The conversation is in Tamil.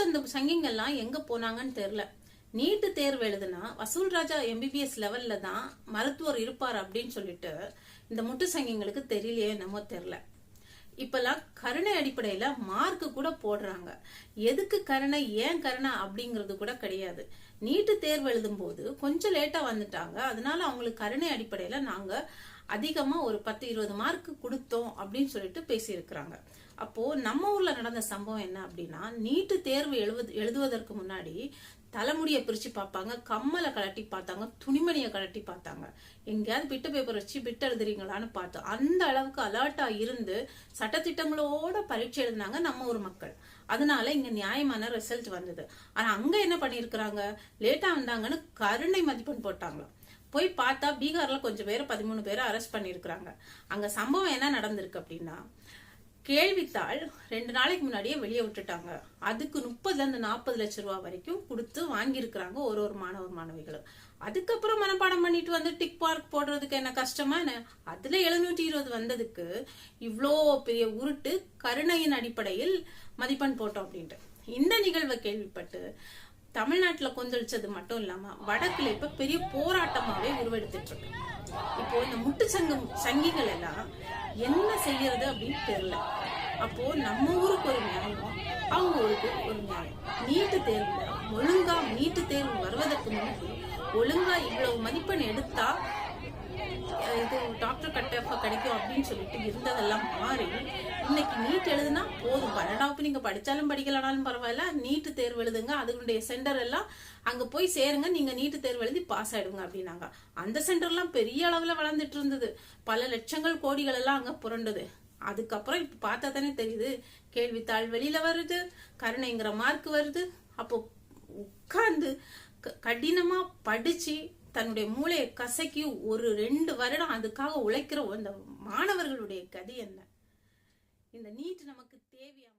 சந்த சங்கிங்கெல்லாம் எங்க போனாங்கன்னு தெரியல. நீட்டு தேர்வு எழுதுனா வசூல் ராஜா எம்பிபிஎஸ் லெவல்ல தான் மருத்துவர் இருப்பார் அப்படின்னு சொல்லிட்டு இந்த முட்டு சங்கிங்களுக்கு தெரியலையே என்னமோ தெரியல. இப்பெல்லாம் கருணை அடிப்படையில மார்க் கூட போடுறாங்க. எதுக்கு கருணை ஏன் கருணை அப்படிங்கிறது கூட கிடையாது. நீட்டு தேர்வு எழுதும் போது கொஞ்சம் லேட்டா வந்துட்டாங்க. அதனால அவங்களுக்கு கருணை அடிப்படையில நாங்க அதிகமாக ஒரு பத்து இருபது மார்க் கொடுத்தோம் அப்படின்னு சொல்லிட்டு பேசியிருக்கிறாங்க. அப்போது நம்ம ஊரில் நடந்த சம்பவம் என்ன அப்படின்னா நீட்டு தேர்வு எழுவது எழுதுவதற்கு முன்னாடி தலைமுடியை பிரித்து பார்ப்பாங்க கம்மலை கலட்டி பார்த்தாங்க துணிமணியை கலட்டி பார்த்தாங்க. எங்கேயாவது பிட்டு பேப்பர் வச்சு பிட்டு எழுதுறீங்களான்னு பார்த்தோம் அந்த அளவுக்கு அலர்ட்டாக இருந்து சட்டத்திட்டங்களோட பரீட்சை எழுதினாங்க நம்ம ஊர் மக்கள். அதனால இங்க நியாயமான ரிசல்ட் வந்தது. ஆனா அங்க என்ன பண்ணிருக்கிறாங்க லேட்டா வந்தாங்கன்னு கருணை மதிப்பெண் போட்டாங்களாம். போய் பார்த்தா பீகார்ல கொஞ்சம் பேர் பதிமூணு பேரை அரெஸ்ட் பண்ணிருக்கிறாங்க அங்க சம்பவம் என்ன நடந்திருக்கு அப்படின்னா கேள்வித்தாள் ரெண்டு நாளைக்கு முன்னாடியே வெளியே விட்டுட்டாங்க. அதுக்கு முப்பதுலேருந்து நாற்பது லட்ச ரூபா வரைக்கும் கொடுத்து வாங்கியிருக்கிறாங்க ஒரு ஒரு மாணவர் மாணவிகளும். அதுக்கப்புறம் மனப்பாடம் பண்ணிட்டு வந்து டிக் பார்க் போடுறதுக்கு என்ன கஷ்டமா என்ன? அதுல எழுநூற்றி இருபது வந்ததுக்கு இவ்வளோ பெரிய உருட்டு கருணையின் அடிப்படையில் மதிப்பெண் போட்டோம் அப்படின்ட்டு. இந்த நிகழ்வை கேள்விப்பட்டு தமிழ்நாட்டில் கொந்தளிச்சது மட்டும் இல்லாம வடக்குல இப்ப பெரிய போராட்டமாவே உருவெடுத்துட்டு இருக்கு. இப்போ இந்த முட்டு சங்கம் சங்கிகள் எல்லாம் என்ன செய்யறது அப்படின்னு தெரியல. அப்போ நம்ம ஊருக்கு ஒரு நியாயம் அவங்க ஊருக்கு ஒரு நியாயம். நீட்டு தேர்வுல ஒழுங்கா நீட்டு தேர்வு வருவதற்கு முன்னாடி ஒழுங்கா இவ்வளவு மதிப்பெண் எடுத்தா இருந்ததெல்லாம் மாறி இன்னைக்கு நீட் எழுதுனா போதும். பன்னெண்டாவது நீங்க படிச்சாலும் படிக்கலனாலும் பரவாயில்ல. நீட்டு தேர்வு எழுதுங்க அதனுடைய சென்டர் எல்லாம் அங்க போய் சேருங்க நீங்க நீட்டு தேர்வு எழுதி பாஸ் ஆயிடுங்க அப்படின்னாங்க. அந்த சென்டர்லாம் பெரிய அளவுல வளர்ந்துட்டு இருந்தது. பல லட்சங்கள் கோடிகள் எல்லாம் அங்க புரண்டது. அதுக்கப்புறம் இப்ப பார்த்தா தானே தெரியுது. கேள்வித்தாள் வெளியில வருது கருணைங்கிற மார்க் வருது. அப்போ உட்கார்ந்து க- கடினமா படிச்சு தன்னுடைய மூளையை கசக்கி ஒரு ரெண்டு வருடம் அதுக்காக உழைக்கிற அந்த மாணவர்களுடைய கதி என்ன? இந்த நீட் நமக்கு தேவையா?